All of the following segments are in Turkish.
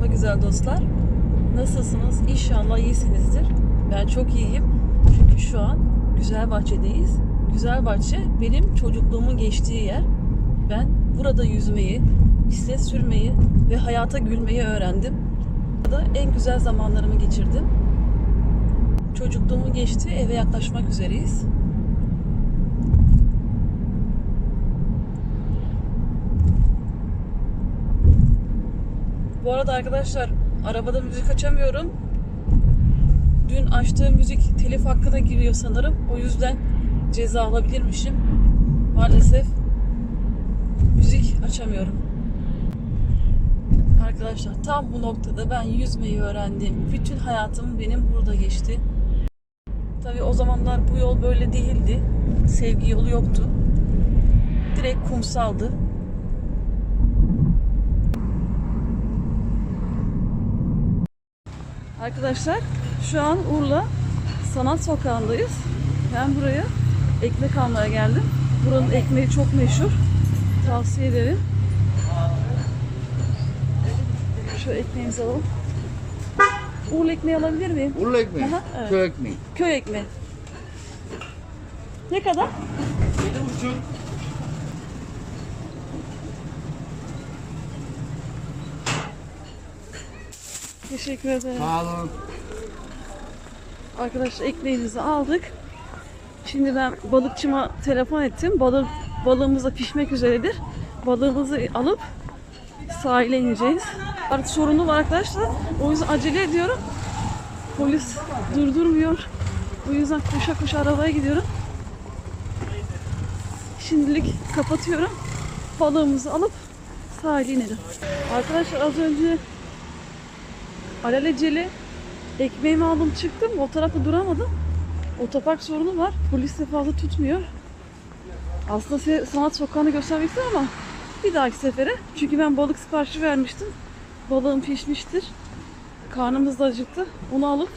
Merhaba güzel dostlar. Nasılsınız? İnşallah iyisinizdir. Ben çok iyiyim. Çünkü şu an Güzel Bahçe'deyiz. Güzel Bahçe benim çocukluğumun geçtiği yer. Ben burada yüzmeyi, bisiklet sürmeyi ve hayata gülmeyi öğrendim. Burada en güzel zamanlarımı geçirdim. Çocukluğumun geçtiği eve yaklaşmak üzereyiz. Bu arada arkadaşlar arabada müzik açamıyorum. Dün açtığım müzik telif hakkına giriyor sanırım. O yüzden ceza alabilirmişim. Maalesef müzik açamıyorum. Arkadaşlar tam bu noktada ben yüzmeyi öğrendim. Bütün hayatım benim burada geçti. Tabii o zamanlar bu yol böyle değildi. Sevgi yolu yoktu. Direkt kumsaldı. Arkadaşlar şu an Urla Sanat Sokağı'ndayız. Ben buraya ekmek almaya geldim. Buranın ekmeği çok meşhur. Tavsiye ederim. Şu ekmeğimizi alalım. Urla ekmeği alabilir miyim? Urla ekmeği, Aha, evet. köy ekmeği. Köy ekmeği. Ne kadar? Teşekkür ederim. Sağ olun. Arkadaşlar ekmeğimizi aldık. Şimdi ben balıkçıma telefon ettim. Balık balığımız da pişmek üzeredir. Balığımızı alıp sahile ineceğiz. Artık sorunu var arkadaşlar. O yüzden acele ediyorum. Polis durdurmuyor. Bu yüzden koşa koşa arabaya gidiyorum. Şimdilik kapatıyorum. Balığımızı alıp sahile inelim. Arkadaşlar az önce alelacele ekmeğimi aldım çıktım. O tarafta duramadım. Otopark sorunu var. Polis de fazla tutmuyor. Aslında size sanat sokağını göstermek istedim ama bir dahaki sefere. Çünkü ben balık siparişi vermiştim. Balığım pişmiştir. Karnımız da acıktı. Onu alıp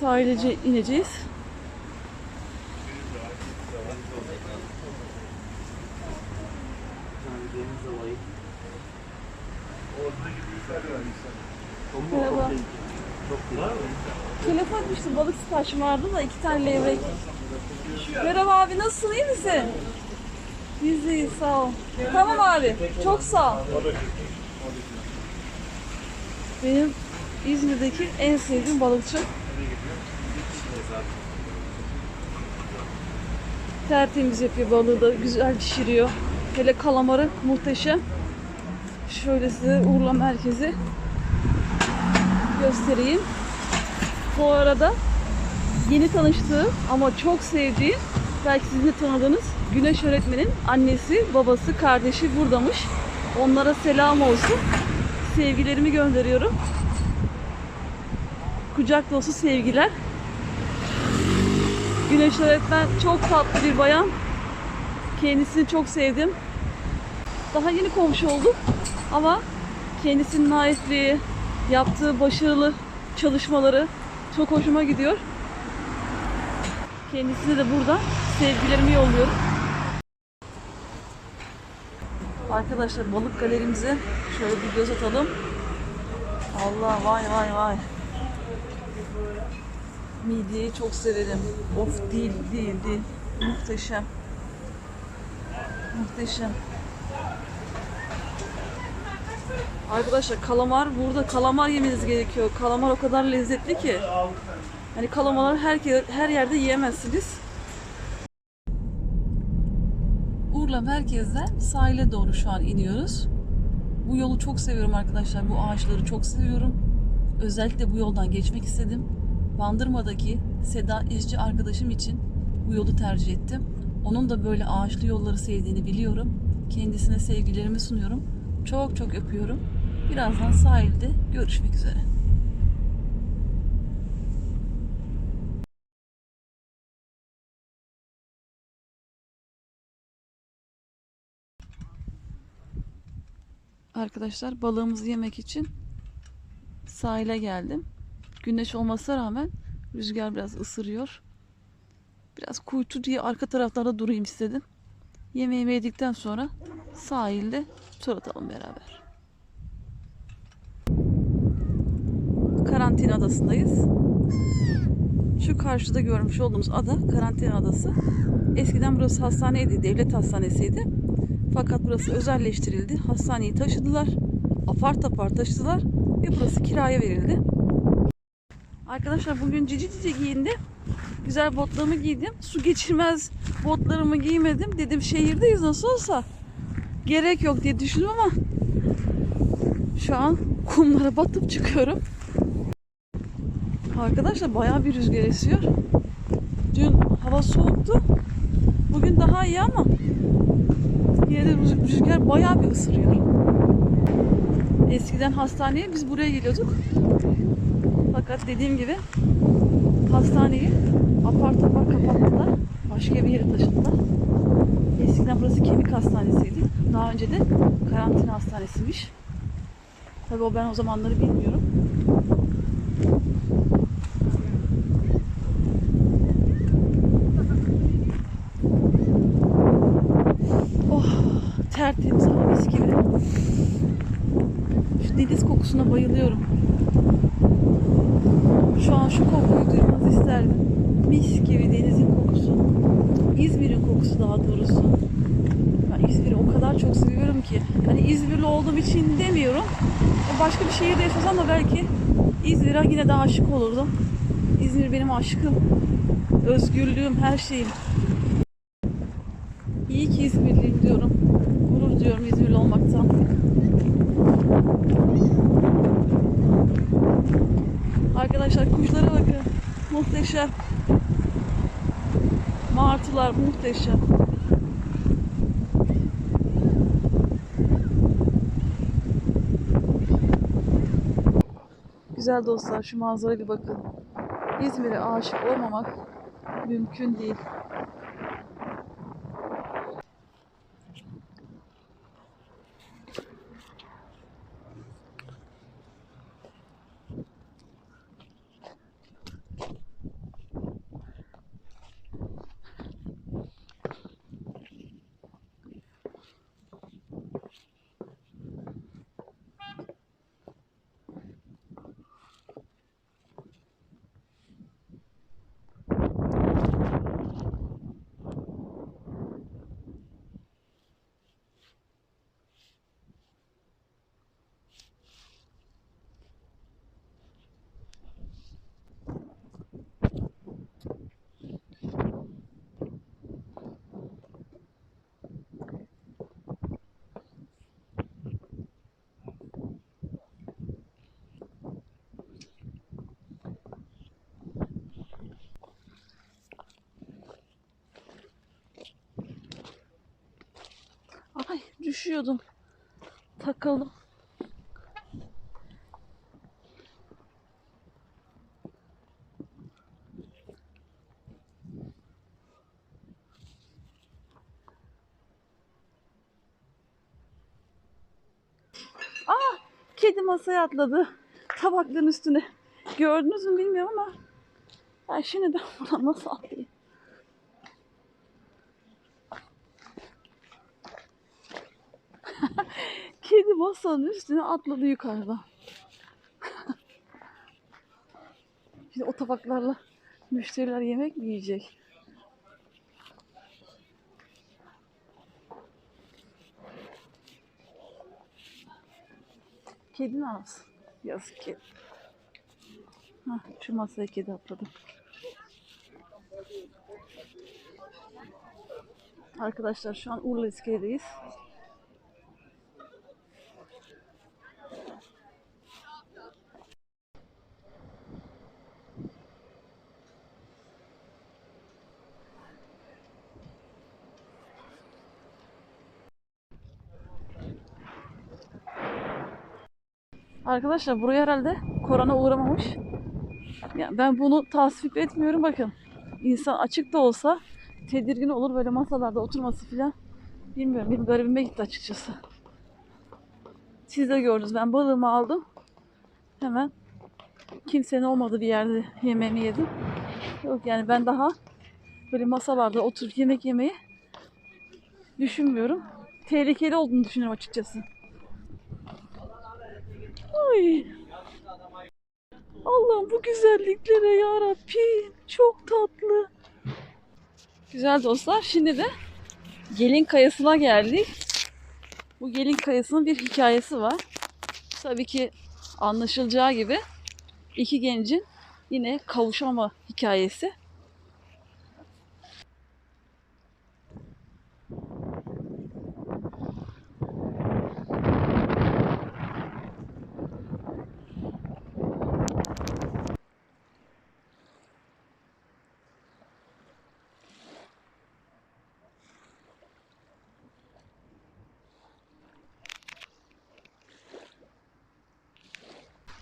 sahilece ineceğiz. Merhaba. Telefon etmiştim. Balık siparişim vardı da iki tane levrek. Merhaba abi nasılsın? iyi misin? Biz de iyiyiz sağ ol. Tamam abi. Çok sağ ol. Benim İzmir'deki en sevdiğim balıkçı. Tertemiz yapıyor balığı da güzel pişiriyor. Hele kalamarı muhteşem. Şöyle size Urla merkezi göstereyim. Bu arada yeni tanıştığım ama çok sevdiğim belki sizin de tanıdığınız Güneş öğretmenin annesi, babası, kardeşi buradamış. Onlara selam olsun. Sevgilerimi gönderiyorum. Kucak dolusu sevgiler. Güneş öğretmen çok tatlı bir bayan. Kendisini çok sevdim. Daha yeni komşu olduk ama kendisinin naifliği, yaptığı başarılı çalışmaları çok hoşuma gidiyor. Kendisine de burada sevgilerimi yolluyorum. Arkadaşlar balık galerimize şöyle bir göz atalım. Allah vay vay vay. Midyeyi çok severim. Of değil değil değil. Muhteşem. Muhteşem. Arkadaşlar kalamar burada kalamar yemeniz gerekiyor. Kalamar o kadar lezzetli ki. Hani kalamarları her, her yerde yiyemezsiniz. Urla merkezden sahile doğru şu an iniyoruz. Bu yolu çok seviyorum arkadaşlar. Bu ağaçları çok seviyorum. Özellikle bu yoldan geçmek istedim. Bandırma'daki Seda İzci arkadaşım için bu yolu tercih ettim. Onun da böyle ağaçlı yolları sevdiğini biliyorum. Kendisine sevgilerimi sunuyorum. Çok çok öpüyorum. Birazdan sahilde görüşmek üzere. Arkadaşlar balığımızı yemek için sahile geldim. Güneş olmasına rağmen rüzgar biraz ısırıyor. Biraz kuytu diye arka taraflarda durayım istedim. Yemeğimi yedikten sonra sahilde tur atalım beraber. karantina adasındayız. Şu karşıda görmüş olduğumuz ada karantina adası. Eskiden burası hastaneydi, devlet hastanesiydi. Fakat burası özelleştirildi. Hastaneyi taşıdılar. Apar tapar taşıdılar ve burası kiraya verildi. Arkadaşlar bugün cici cici giyindim. Güzel botlarımı giydim. Su geçirmez botlarımı giymedim. Dedim şehirdeyiz nasıl olsa. Gerek yok diye düşündüm ama şu an kumlara batıp çıkıyorum. Arkadaşlar bayağı bir rüzgar esiyor. Dün hava soğuktu. Bugün daha iyi ama yine de rüz- rüzgar bayağı bir ısırıyor. Eskiden hastaneye biz buraya geliyorduk. Fakat dediğim gibi hastaneyi apar topar kapattılar. Başka bir yere taşıdılar. Eskiden burası kemik hastanesiydi. Daha önce de karantina hastanesiymiş. Tabii o ben o zamanları bilmiyorum. Oh, tertemiz hava mis gibi. Şu deniz kokusuna bayılıyorum. Şu an şu kokuyu duymanızı isterdim. Mis gibi denizin kokusu. İzmir'in kokusu daha doğrusu. Ben İzmir'i o kadar çok seviyorum ki. Hani İzmirli olduğum için demiyorum. Başka bir şehirde yaşasam da belki İzmir'e yine de aşık olurdum. İzmir benim aşkım. Özgürlüğüm, her şeyim. İyi ki İzmirliyim diyorum. Gurur diyorum İzmirli olmaktan. Arkadaşlar kuşlara bakın. Muhteşem. Martılar muhteşem. Güzel dostlar şu manzaraya bir bakın. İzmir'e aşık olmamak mümkün değil. Ay düşüyordum. Takıldım. Aa, kedi masaya atladı. Tabakların üstüne. Gördünüz mü bilmiyorum ama ben şimdi ben buradan nasıl atlayayım? Kedi masanın üstüne atladı yukarıdan. Şimdi o tabaklarla müşteriler yemek mi yiyecek? Kedi ne yapsın? Yazık kedi. Hah, şu masaya kedi atladı. Arkadaşlar şu an Urla İskele'deyiz. Arkadaşlar buraya herhalde korona uğramamış. Ya ben bunu tasvip etmiyorum bakın. İnsan açık da olsa tedirgin olur böyle masalarda oturması filan. Bilmiyorum benim garibime gitti açıkçası. Siz de gördünüz ben balığımı aldım. Hemen kimsenin olmadığı bir yerde yemeğimi yedim. Yok yani ben daha böyle masalarda oturup yemek yemeyi düşünmüyorum. Tehlikeli olduğunu düşünüyorum açıkçası. Oy. Allah'ım bu güzelliklere ya Rabbim. Çok tatlı. Güzel dostlar. Şimdi de Gelin Kayası'na geldik. Bu Gelin Kayası'nın bir hikayesi var. Tabii ki anlaşılacağı gibi iki gencin yine kavuşama hikayesi.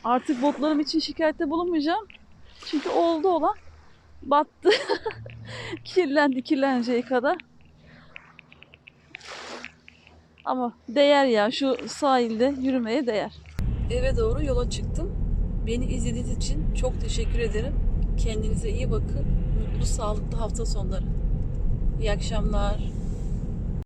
Artık botlarım için şikayette bulunmayacağım. Çünkü oldu olan battı. Kirlendi kirleneceği kadar. Ama değer ya şu sahilde yürümeye değer. Eve doğru yola çıktım. Beni izlediğiniz için çok teşekkür ederim. Kendinize iyi bakın. Mutlu, sağlıklı hafta sonları. İyi akşamlar.